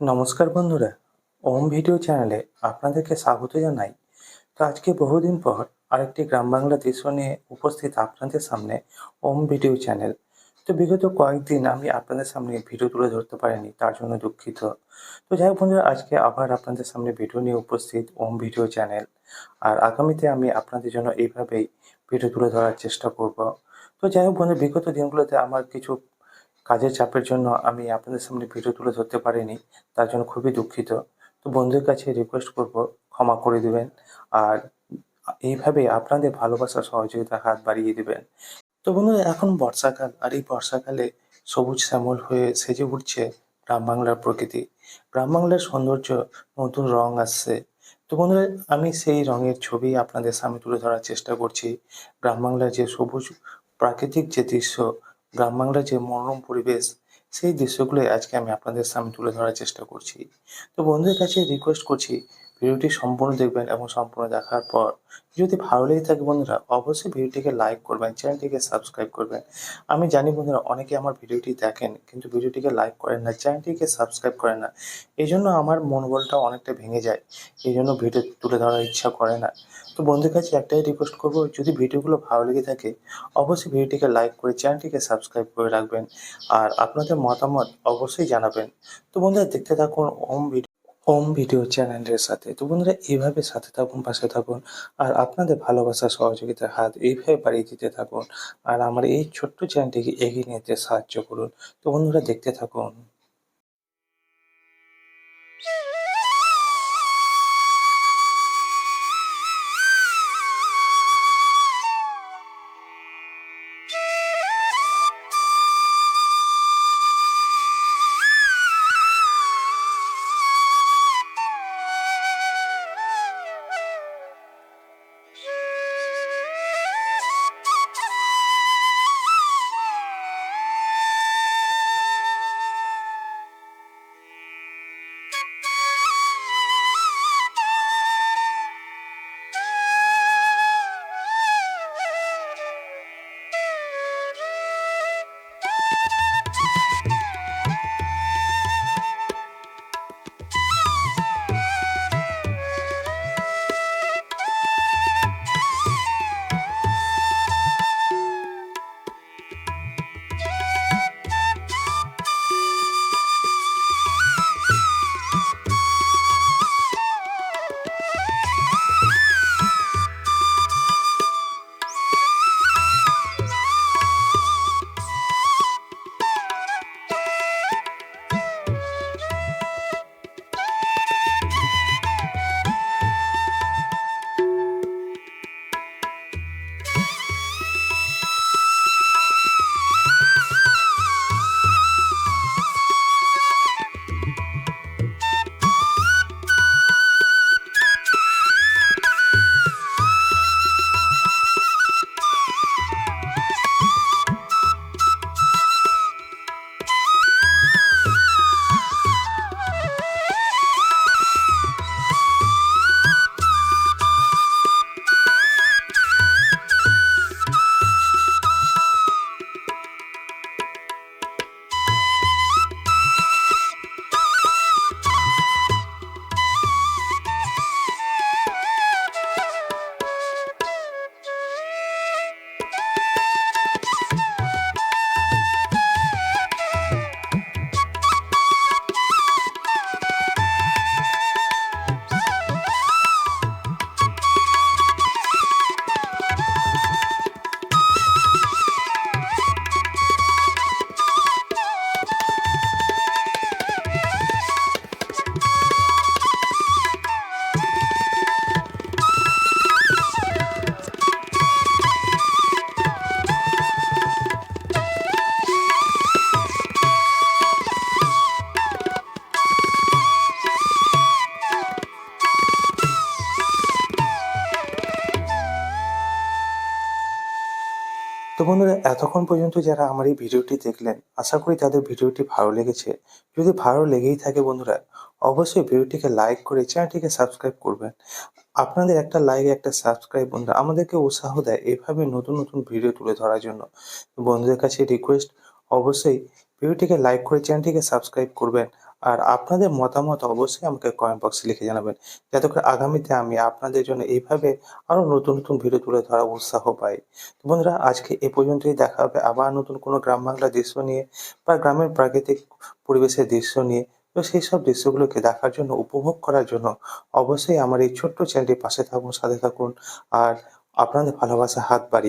নমস্কার বন্ধুরা, ওম ভিডিও চ্যানেলে আপনাদেরকে স্বাগত জানাই। তো আজকে বহুদিন পর আরেকটি গ্রাম বাংলা দৃশ্য নিয়ে উপস্থিত আপনাদের সামনে ওম ভিডিও চ্যানেল। তো বিগত কয়েকদিন আমি আপনাদের সামনে ভিডিও তুলে ধরতে পারিনি, তার জন্য দুঃখিত। তো যাই হোক বন্ধুরা, আজকে আবার আপনাদের সামনে ভিডিও নিয়ে উপস্থিত ওম ভিডিও চ্যানেল। আর আগামীতে আমি আপনাদের জন্য এইভাবেই ভিডিও তুলে ধরার চেষ্টা করব। তো যাই হোক বন্ধুরা, বিগত দিনগুলোতে আমার কিছু কাজের চাপের জন্য আমি আপনাদের সামনে ভিডিও তুলে ধরতে পারিনি, তার জন্য খুবই দুঃখিত। তো বন্ধুদের কাছে রিকোয়েস্ট করব, ক্ষমা করে দিবেন আর এইভাবে আপনাদের ভালোবাসা সহযোগিতা হাত বাড়িয়ে দিবেন। তো বন্ধুরা, এখন বর্ষাকাল আর এই বর্ষাকালে সবুজ শ্যামল হয়ে সেজে উঠছে গ্রাম বাংলার প্রকৃতি। গ্রাম বাংলার সৌন্দর্য, নতুন রং আসছে। তো বন্ধুরা, আমি সেই রঙের ছবি আপনাদের সামনে তুলে ধরার চেষ্টা করছি। গ্রাম বাংলার যে সবুজ প্রাকৃতিক যে দৃশ্য গ্রাম বাংলার যে মনোরম পরিবেশ, সেই দৃশ্যগুলো আজকে আমি আপনাদের সামনে তুলে ধরার চেষ্টা করছি। তো বন্ধুদের কাছে রিকোয়েস্ট করছি ভিডিওটি সম্পূর্ণ দেখবেন এবং সম্পূর্ণ দেখার পর যদি ভালো লেগে থাকে বন্ধুরা, অবশ্যই ভিডিওটিকে লাইক করবেন, চ্যানেলটিকে সাবস্ক্রাইব করবেন। আমি জানি বন্ধুরা, অনেকে আমার ভিডিওটি দেখেন কিন্তু ভিডিওটিকে লাইক করেন না, চ্যানেলটিকে সাবস্ক্রাইব করেন না। এই জন্য আমার মনোবলটা অনেকটা ভেঙে যায়। এই জন্য ভিডিও তুলে ধরার ইচ্ছা করে না। তো বন্ধুর কাছে একটাই রিকোয়েস্ট করব, যদি ভিডিওগুলো ভালো লেগে থাকে, অবশ্যই ভিডিওটিকে লাইক করে চ্যানেলটিকে সাবস্ক্রাইব করে রাখবেন। আর আপনাদের মতামত অবশ্যই জানাবেন। তো বন্ধুরা, দেখতে থাকুন ওম ভিডিও ওম ভিডিও চ্যানেলের সাথে। তো বন্ধুরা এইভাবে সাথে থাকুন, পাশে থাকুন, আর আপনাদের ভালোবাসা, সহযোগিতার হাত এইভাবে বাড়িয়ে দিতে থাকুন। আর আমার এই ছোট্ট চ্যানেলটিকে এগিয়ে নিতে সাহায্য করুন। তো বন্ধুরা, দেখতে থাকুন। তো বন্ধুরা, এতক্ষণ পর্যন্ত যারা আমার এই ভিডিওটি দেখলেন, আশা করি তাদের ভিডিওটি ভালো লেগেছে। যদি ভালো লেগেই থাকে বন্ধুরা, অবশ্যই ভিডিওটিকে লাইক করে চ্যানেলটিকে সাবস্ক্রাইব করবেন। আপনাদের একটা লাইক, একটা সাবস্ক্রাইব বন্ধুরা, আমাদেরকে উৎসাহ দেয় এভাবে নতুন নতুন ভিডিও তুলে ধরার জন্য। বন্ধুদের কাছে রিকোয়েস্ট অবশ্যই ভিডিওটিকে লাইক করে চ্যানেলটিকে সাবস্ক্রাইব করবেন। আর আপনাদের মতামত অবশ্যই আমাকে কমেন্ট বক্সে লিখে জানাবেন। যাতে করে আগামীতে আমি আপনাদের জন্য এইভাবে আরও নতুন নতুন ভিডিও তুলে ধরার উৎসাহ পাই। তো বন্ধুরা, আজকে এ পর্যন্তই দেখা হবে আবার নতুন কোনো গ্রাম বাংলা দৃশ্য নিয়ে বা গ্রামের প্রাকৃতিক পরিবেশের দৃশ্য নিয়ে। তো সেই সব দৃশ্যগুলোকে দেখার জন্য, উপভোগ করার জন্য অবশ্যই আমার এই ছোট্ট চ্যানেলটির পাশে থাকুন, সাথে থাকুন। আর আপনাদের ভালোবাসা হাত বাড়িয়ে